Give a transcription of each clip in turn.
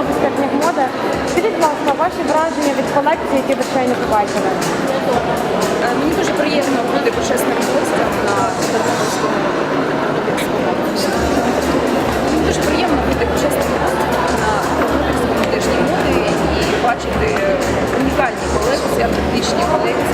Тернопільська книгмода. Скажіть, будь ласка, ваші враження від колекції, які ви щойно побачили? Е, Мені дуже приємно бути почесним гостем на Мені дуже приємно бути почесним гостем на Тернопільському тижні моди і бачити унікальні колекції, автентичні колекції,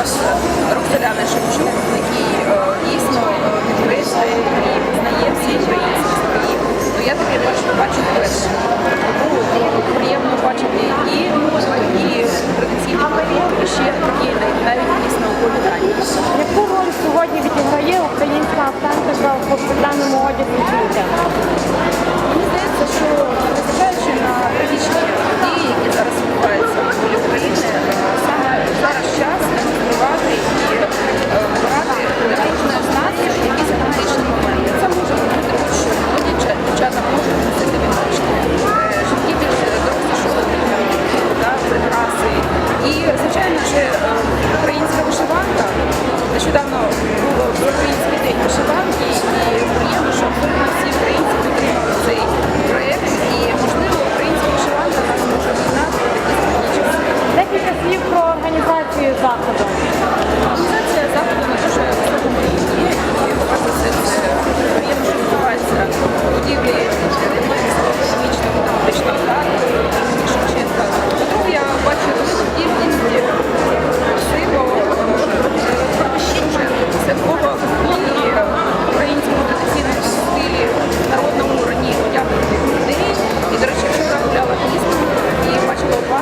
був наш Роксоляна Шевчук, який е, дійсно е, відкритий і знає всі українські свої. То я таке бачу, бачу вперше. Тому е, приємно бачити і моду, і традиційні продукти, і ще такі навіть наукові дані. Яку роль сьогодні відіграє українська автентика в повсякденному одязі? Мені здається, що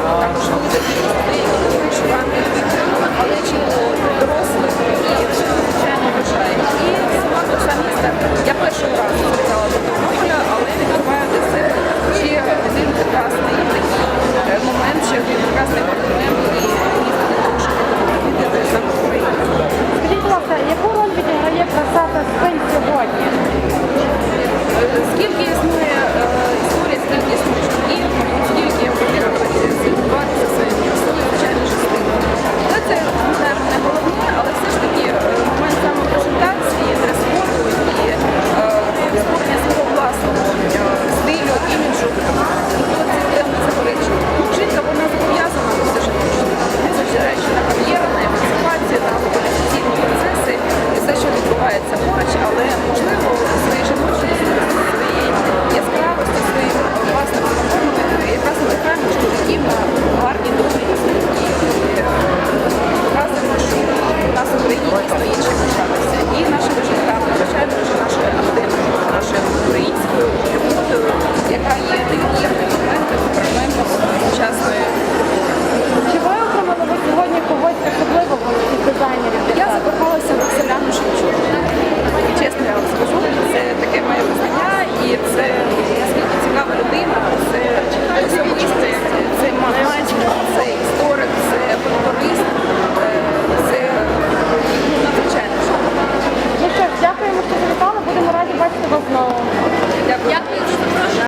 також люди, які вживати. 我走了一圈